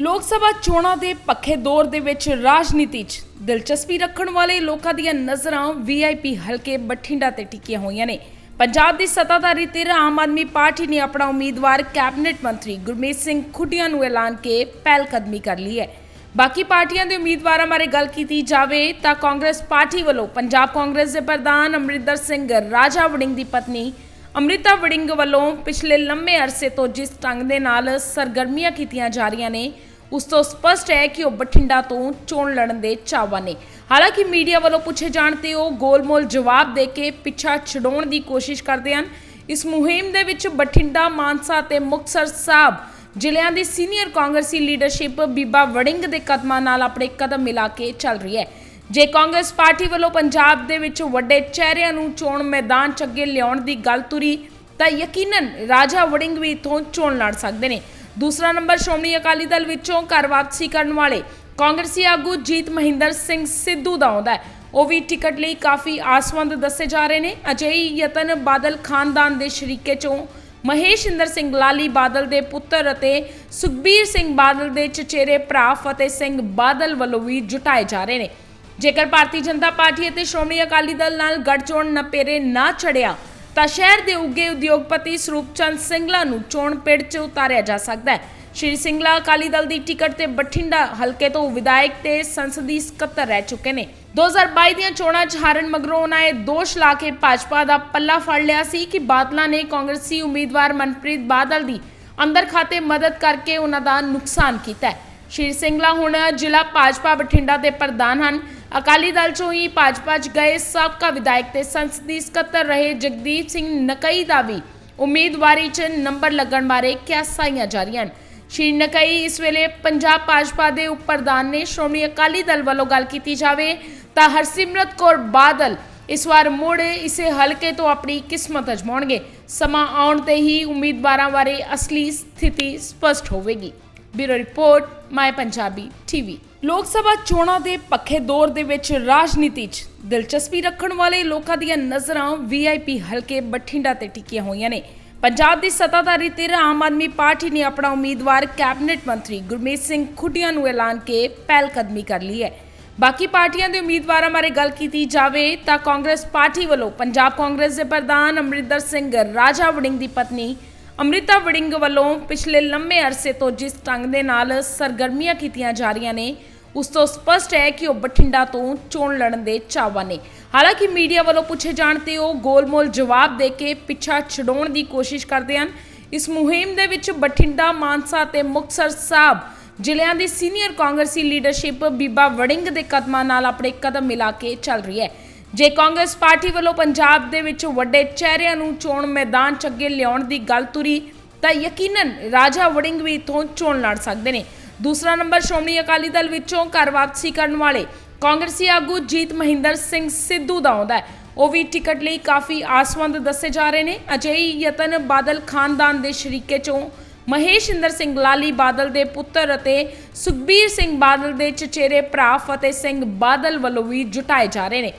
ਲੋਕ ਸਭਾ ਚੋਣਾਂ ਦੇ ਪੱਖੇ ਦੌਰ ਦੇ ਵਿੱਚ ਰਾਜਨੀਤੀ 'ਚ ਦਿਲਚਸਪੀ ਰੱਖਣ ਵਾਲੇ ਲੋਕਾਂ ਦੀਆਂ ਨਜ਼ਰਾਂ ਵੀਆਈਪੀ ਹਲਕੇ ਬਠਿੰਡਾ ਤੇ ਟਿਕੀਆਂ ਹੋਈਆਂ ਨੇ। ਪੰਜਾਬ ਦੀ ਸੱਤਾਧਾਰੀ ਧਿਰ ਆਮ ਆਦਮੀ ਪਾਰਟੀ ਨੇ ਆਪਣਾ ਉਮੀਦਵਾਰ ਕੈਬਨਿਟ ਮੰਤਰੀ ਗੁਰਮੀਤ ਸਿੰਘ ਖੁੱਡੀਆਂ ਨੂੰ ਐਲਾਨ ਕੇ ਪਹਿਲ ਕਦਮੀ ਕਰ ਲਈ ਹੈ। ਬਾਕੀ ਪਾਰਟੀਆਂ ਦੇ ਉਮੀਦਵਾਰਾਂ ਬਾਰੇ ਗੱਲ ਕੀਤੀ ਜਾਵੇ ਤਾਂ ਕਾਂਗਰਸ ਪਾਰਟੀ ਵੱਲੋਂ ਪੰਜਾਬ ਕਾਂਗਰਸ ਦੇ ਪ੍ਰਧਾਨ ਅਮਰਿੰਦਰ ਸਿੰਘ ਰਾਜਾ ਵੜਿੰਗ ਦੀ ਪਤਨੀ ਅੰਮ੍ਰਿਤਾ ਵੜਿੰਗ ਵੱਲੋਂ ਪਿਛਲੇ ਲੰਮੇ ਅਰਸੇ ਤੋਂ ਜਿਸ ਢੰਗ ਦੇ ਨਾਲ ਸਰਗਰਮੀਆਂ ਕੀਤੀਆਂ ਜਾ ਰਹੀਆਂ ਨੇ ਉਸ ਤੋਂ ਸਪਸ਼ਟ ਹੈ ਕਿ ਉਹ ਬਠਿੰਡਾ ਤੋਂ ਚੋਣ ਲੜਨ ਦੇ ਚਾਹਵਾਨ ਨੇ। ਹਾਲਾਂਕਿ ਮੀਡੀਆ ਵੱਲੋਂ ਪੁੱਛੇ ਜਾਣ ਤੇ ਉਹ ਗੋਲਮੋਲ ਜਵਾਬ ਦੇ ਕੇ ਪਿੱਛਾ ਛਡਾਉਣ ਦੀ ਕੋਸ਼ਿਸ਼ ਕਰਦੇ ਹਨ। ਇਸ ਮੁਹਿੰਮ ਦੇ ਵਿੱਚ ਬਠਿੰਡਾ, ਮਾਨਸਾ ਤੇ ਮੁਕਤਸਰ ਸਾਹਿਬ ਜ਼ਿਲ੍ਹਿਆਂ ਦੀ ਸੀਨੀਅਰ ਕਾਂਗਰਸੀ ਲੀਡਰਸ਼ਿਪ ਬੀਬਾ ਵੜਿੰਗ ਦੇ ਕਦਮਾਂ ਨਾਲ ਆਪਣੇ ਕਦਮ ਮਿਲਾ ਕੇ ਚੱਲ ਰਹੀ ਹੈ। ਜੇ ਕਾਂਗਰਸ ਪਾਰਟੀ ਵੱਲੋਂ ਪੰਜਾਬ ਦੇ ਵਿੱਚ ਵੱਡੇ ਚਿਹਰਿਆਂ ਨੂੰ ਚੋਣ ਮੈਦਾਨ 'ਚ ਅੱਗੇ ਲਿਆਉਣ ਦੀ ਗੱਲ ਤੁਰੀ, ਤਾਂ ਯਕੀਨਨ ਰਾਜਾ ਵੜਿੰਗ ਵੀ ਇਥੋਂ ਚੋਣ ਲੜ ਸਕਦੇ ਨੇ। ਦੂਸਰਾ ਨੰਬਰ ਸ਼੍ਰੋਮਣੀ ਅਕਾਲੀ ਦਲ ਵਿੱਚੋਂ ਘਰ ਵਾਪਸੀ ਕਰਨ ਵਾਲੇ ਕਾਂਗਰਸੀ ਆਗੂ ਜੀਤ ਮਹਿੰਦਰ ਸਿੰਘ ਸਿੱਧੂ ਦਾ ਆਉਂਦਾ ਹੈ। ਉਹ ਵੀ ਟਿਕਟ ਲਈ ਕਾਫੀ ਆਸਵੰਦ ਦੱਸੇ ਜਾ ਰਹੇ ਨੇ। ਅਜਿਹੀ ਯਤਨ ਬਾਦਲ ਖਾਨਦਾਨ ਦੇ ਸ਼ਰੀਕੇ ਚੋਂ ਮਹੇਸ਼ ਇੰਦਰ ਸਿੰਘ ਲਾਲੀ ਬਾਦਲ ਦੇ ਪੁੱਤਰ ਅਤੇ ਸੁਖਬੀਰ ਸਿੰਘ ਬਾਦਲ ਦੇ ਚਚੇਰੇ ਭਰਾ ਫਤਿਹ ਸਿੰਘ ਬਾਦਲ ਵੱਲੋਂ ਵੀ ਜੁਟਾਏ ਜਾ ਰਹੇ ਨੇ। ਜੇਕਰ ਭਾਰਤੀ ਜਨਤਾ ਪਾਰਟੀ ਅਤੇ ਸ਼੍ਰੋਮਣੀ ਅਕਾਲੀ ਦਲ ਨਾਲ ਗੱਠਜੋੜ ਨਪੇਰੇ ਨਾ ਚੜਿਆ ਤਾਂ ਸ਼ਹਿਰ ਦੇ ਉੱਗੇ ਉਦਯੋਗਪਤੀ ਸਰੂਪਚੰਦ ਸਿੰਘਲਾ ਨੂੰ ਚੋਣ ਪਿੜ 'ਚ ਉਤਾਰਿਆ ਜਾ ਸਕਦਾ ਹੈ। ਸ਼੍ਰੀ ਸਿੰਘਲਾ ਅਕਾਲੀ ਦਲ ਦੀ ਟਿਕਟ ਤੇ ਬਠਿੰਡਾ ਹਲਕੇ ਤੋਂ ਵਿਧਾਇਕ ਤੇ ਸੰਸਦੀ ਸਕੱਤਰ ਰਹਿ ਚੁੱਕੇ ਨੇ। 2022 ਦੀਆਂ ਚੋਣਾਂ 'ਚ ਹਾਰਨ ਮਗਰੋਂ ਉਹਨਾਂ ਇਹ ਦੋਸ਼ ਲਾ ਕੇ ਭਾਜਪਾ ਦਾ ਪੱਲਾ ਫੜ ਲਿਆ ਸੀ ਕਿ ਬਾਦਲਾਂ ਨੇ ਕਾਂਗਰਸੀ ਉਮੀਦਵਾਰ ਮਨਪ੍ਰੀਤ ਬਾਦਲ ਦੀ ਅੰਦਰ ਖਾਤੇ ਮਦਦ ਕਰਕੇ ਉਹਨਾਂ ਦਾ ਨੁਕਸਾਨ ਕੀਤਾ ਹੈ। ਸ਼੍ਰੀ ਸਿੰਘਲਾ ਹੁਣ ਜ਼ਿਲ੍ਹਾ ਭਾਜਪਾ ਬਠਿੰਡਾ ਦੇ ਪ੍ਰਧਾਨ ਹਨ। ਅਕਾਲੀ ਦਲ ਚੋਂ ਹੀ ਭਾਜਪਾ 'ਚ ਗਏ ਸਾਬਕਾ ਵਿਧਾਇਕ ਤੇ ਸੰਸਦੀ ਸਕੱਤਰ ਰਹੇ ਜਗਦੀਪ ਸਿੰਘ ਨਕਈ ਦਾ ਵੀ ਉਮੀਦਵਾਰੀ 'ਚ ਨੰਬਰ ਲੱਗਣ ਬਾਰੇ ਕਿਆਸਾਈਆਂ ਜਾ ਰਹੀਆਂ ਹਨ। ਸ਼੍ਰੀ ਨਕਈ ਇਸ ਵੇਲੇ ਪੰਜਾਬ ਭਾਜਪਾ ਦੇ ਉਪ ਪ੍ਰਧਾਨ ਨੇ ਸ਼੍ਰੋਮਣੀ ਅਕਾਲੀ ਦਲ ਵੱਲੋਂ ਗੱਲ ਕੀਤੀ ਜਾਵੇ ਤਾਂ ਹਰਸਿਮਰਤ ਕੌਰ ਬਾਦਲ ਇਸ ਵਾਰ ਮੁੜ ਇਸੇ ਹਲਕੇ ਤੋਂ ਆਪਣੀ ਕਿਸਮਤ ਅਜਮਾਉਣਗੇ। ਸਮਾਂ ਆਉਣ ਤੇ ਹੀ ਉਮੀਦਵਾਰਾਂ ਬਾਰੇ ਅਸਲੀ ਸਥਿਤੀ ਸਪਸ਼ਟ ਹੋਵੇਗੀ। Bureau report my Punjabi TV Lok Sabha ਚੋਣਾਂ ਦੇ ਪੱਖੇ ਦੌਰ ਦੇ ਵਿੱਚ ਰਾਜਨੀਤੀ 'ਚ ਦਿਲਚਸਪੀ ਰੱਖਣ ਵਾਲੇ ਲੋਕਾਂ ਦੀਆਂ ਨਜ਼ਰਾਂ ਵੀਆਈਪੀ ਹਲਕੇ ਬਠਿੰਡਾ ਤੇ ਟਿਕੀਆਂ ਹੋਈਆਂ ਨੇ। ਪੰਜਾਬ ਦੀ ਸੱਤਾਧਾਰੀ ਧਿਰ ਆਮ ਆਦਮੀ ਪਾਰਟੀ ਨੇ ਆਪਣਾ ਉਮੀਦਵਾਰ ਕੈਬਨਿਟ ਮੰਤਰੀ ਗੁਰਮੀਤ ਸਿੰਘ ਖੁੱਡੀਆਂ ਨੂੰ ਐਲਾਨ ਕੇ ਪਹਿਲ ਕਦਮੀ ਕਰ ਲਈ ਹੈ। ਬਾਕੀ ਪਾਰਟੀਆਂ ਦੇ ਉਮੀਦਵਾਰਾਂ ਬਾਰੇ ਗੱਲ ਕੀਤੀ ਜਾਵੇ ਤਾਂ ਕਾਂਗਰਸ ਪਾਰਟੀ ਵੱਲੋਂ ਪੰਜਾਬ ਕਾਂਗਰਸ ਦੇ ਪ੍ਰਧਾਨ ਅਮਰਿੰਦਰ ਸਿੰਘ ਰਾਜਾ ਵੜਿੰਗ ਦੀ ਪਤਨੀ ਅੰਮ੍ਰਿਤਾ ਵੜਿੰਗ ਵੱਲੋਂ ਪਿਛਲੇ ਲੰਮੇ ਅਰਸੇ ਤੋਂ ਜਿਸ ਢੰਗ ਦੇ ਨਾਲ ਸਰਗਰਮੀਆਂ ਕੀਤੀਆਂ ਜਾ ਰਹੀਆਂ ਨੇ, ਉਸ ਤੋਂ ਸਪਸ਼ਟ ਹੈ ਕਿ ਉਹ ਬਠਿੰਡਾ ਤੋਂ ਚੋਣ ਲੜਨ ਦੇ ਚਾਹਵਾਨ ਨੇ। ਹਾਲਾਂਕਿ ਮੀਡੀਆ ਵੱਲੋਂ ਪੁੱਛੇ ਜਾਣ ਤੇ ਉਹ ਗੋਲਮੋਲ ਜਵਾਬ ਦੇ ਕੇ ਪਿੱਛਾ ਛਡਾਉਣ ਦੀ ਕੋਸ਼ਿਸ਼ ਕਰਦੇ ਹਨ। ਇਸ ਮੁਹਿੰਮ ਦੇ ਵਿੱਚ ਬਠਿੰਡਾ, ਮਾਨਸਾ ਤੇ ਮੁਕਤਸਰ ਸਾਹਿਬ ਜ਼ਿਲ੍ਹਿਆਂ ਦੀ ਸੀਨੀਅਰ ਕਾਂਗਰਸੀ ਲੀਡਰਸ਼ਿਪ ਬੀਬਾ ਵੜਿੰਗ ਦੇ ਕਦਮਾਂ ਨਾਲ ਆਪਣੇ ਕਦਮ ਮਿਲਾ ਕੇ ਚੱਲ ਰਹੀ ਹੈ। ਜੇ ਕਾਂਗਰਸ ਪਾਰਟੀ ਵੱਲੋਂ ਪੰਜਾਬ ਦੇ ਵਿੱਚ ਵੱਡੇ ਚਿਹਰਿਆਂ ਨੂੰ ਚੋਣ ਮੈਦਾਨ 'ਚ ਅੱਗੇ ਲਿਆਉਣ ਦੀ ਗੱਲ ਤੁਰੀ, ਤਾਂ ਯਕੀਨਨ ਰਾਜਾ ਵੜਿੰਗ ਵੀ ਇਥੋਂ ਚੋਣ ਲੜ ਸਕਦੇ ਨੇ। ਦੂਸਰਾ ਨੰਬਰ ਸ਼੍ਰੋਮਣੀ ਅਕਾਲੀ ਦਲ ਵਿੱਚੋਂ ਘਰ ਵਾਪਸੀ ਕਰਨ ਵਾਲੇ ਕਾਂਗਰਸੀ ਆਗੂ ਜੀਤ ਮਹਿੰਦਰ ਸਿੰਘ ਸਿੱਧੂ ਦਾ ਆਉਂਦਾ ਹੈ। ਉਹ ਵੀ ਟਿਕਟ ਲਈ ਕਾਫੀ ਆਸਵੰਦ ਦੱਸੇ ਜਾ ਰਹੇ ਨੇ। ਅਜਿਹੀ ਯਤਨ ਬਾਦਲ ਖਾਨਦਾਨ ਦੇ ਸ਼ਰੀਕੇ ਚੋਂ ਮਹੇਸ਼ਿੰਦਰ ਸਿੰਘ ਲਾਲੀ ਬਾਦਲ ਦੇ ਪੁੱਤਰ ਅਤੇ ਸੁਖਬੀਰ ਸਿੰਘ ਬਾਦਲ ਦੇ ਚਚੇਰੇ ਭਰਾ ਫਤਿਹ ਸਿੰਘ ਬਾਦਲ ਵੱਲੋਂ ਵੀ ਜੁਟਾਏ ਜਾ ਰਹੇ ਨੇ।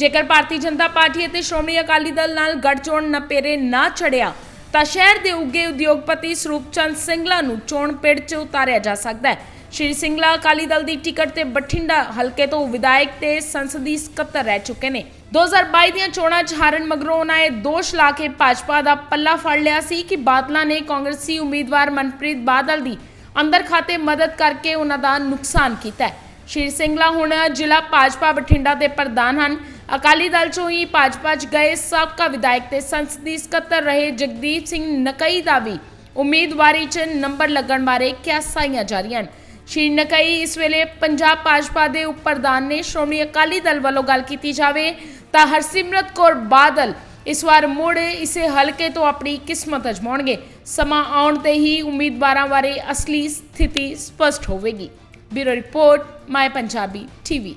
ਜੇਕਰ ਭਾਰਤੀ ਜਨਤਾ ਪਾਰਟੀ ਅਤੇ ਸ਼੍ਰੋਮਣੀ ਅਕਾਲੀ ਦਲ ਨਾਲ ਗੱਠਜੋੜ ਨਪੇਰੇ ਨਾ ਚੜਿਆ, ਤਾਂ ਸ਼ਹਿਰ ਦੇ ਉੱਗੇ ਉਦਯੋਗਪਤੀ ਸਰੂਪਚੰਦ ਸਿੰਘਲਾ ਨੂੰ ਚੋਣ ਪਿੜ 'ਚ ਉਤਾਰਿਆ ਜਾ ਸਕਦਾ ਹੈ। ਸ਼੍ਰੀ ਸਿੰਘਲਾ ਅਕਾਲੀ ਦਲ ਦੀ ਟਿਕਟ ਤੇ ਬਠਿੰਡਾ ਹਲਕੇ ਤੋਂ ਵਿਧਾਇਕ ਤੇ ਸੰਸਦੀ ਸਕੱਤਰ ਰਹਿ ਚੁੱਕੇ ਨੇ। 2022 ਦੀਆਂ ਚੋਣਾਂ 'ਚ ਹਾਰਨ ਮਗਰੋਂ ਉਹਨਾਂ ਇਹ ਦੋਸ਼ ਲਾ ਕੇ ਭਾਜਪਾ ਦਾ ਪੱਲਾ ਫੜ ਲਿਆ ਸੀ ਕਿ ਬਾਦਲਾਂ ਨੇ ਕਾਂਗਰਸੀ ਉਮੀਦਵਾਰ ਮਨਪ੍ਰੀਤ ਬਾਦਲ ਦੀ ਅੰਦਰ ਖਾਤੇ ਮਦਦ ਕਰਕੇ ਉਹਨਾਂ ਦਾ ਨੁਕਸਾਨ ਕੀਤਾ ਹੈ। ਸ਼੍ਰੀ ਸਿੰਘਲਾ ਹੁਣ ਜ਼ਿਲ੍ਹਾ ਭਾਜਪਾ ਬਠਿੰਡਾ ਦੇ ਪ੍ਰਧਾਨ ਹਨ। ਅਕਾਲੀ ਦਲ ਚੋਂ ਹੀ ਭਾਜਪਾ 'ਚ ਗਏ ਸਾਬਕਾ ਵਿਧਾਇਕ ਤੇ ਸੰਸਦੀ ਸਕੱਤਰ ਰਹੇ ਜਗਦੀਪ ਸਿੰਘ ਨਕਈ ਦਾ ਵੀ ਉਮੀਦਵਾਰੀ 'ਚ ਨੰਬਰ ਲੱਗਣ ਬਾਰੇ ਕਿਆਸਾਈਆਂ ਜਾ ਰਹੀਆਂ ਹਨ। ਸ਼੍ਰੀ ਨਕਈ ਇਸ ਵੇਲੇ ਪੰਜਾਬ ਭਾਜਪਾ ਦੇ ਉਪ ਪ੍ਰਧਾਨ ਨੇ ਸ਼੍ਰੋਮਣੀ ਅਕਾਲੀ ਦਲ ਵੱਲੋਂ ਗੱਲ ਕੀਤੀ ਜਾਵੇ ਤਾਂ ਹਰਸਿਮਰਤ ਕੌਰ ਬਾਦਲ ਇਸ ਵਾਰ ਮੁੜ ਇਸੇ ਹਲਕੇ ਤੋਂ ਆਪਣੀ ਕਿਸਮਤ ਅਜਮਾਉਣਗੇ। ਸਮਾਂ ਆਉਣ ਤੇ ਹੀ ਉਮੀਦਵਾਰਾਂ ਬਾਰੇ ਅਸਲੀ ਸਥਿਤੀ ਸਪਸ਼ਟ ਹੋਵੇਗੀ। Bureau report my Punjabi, TV.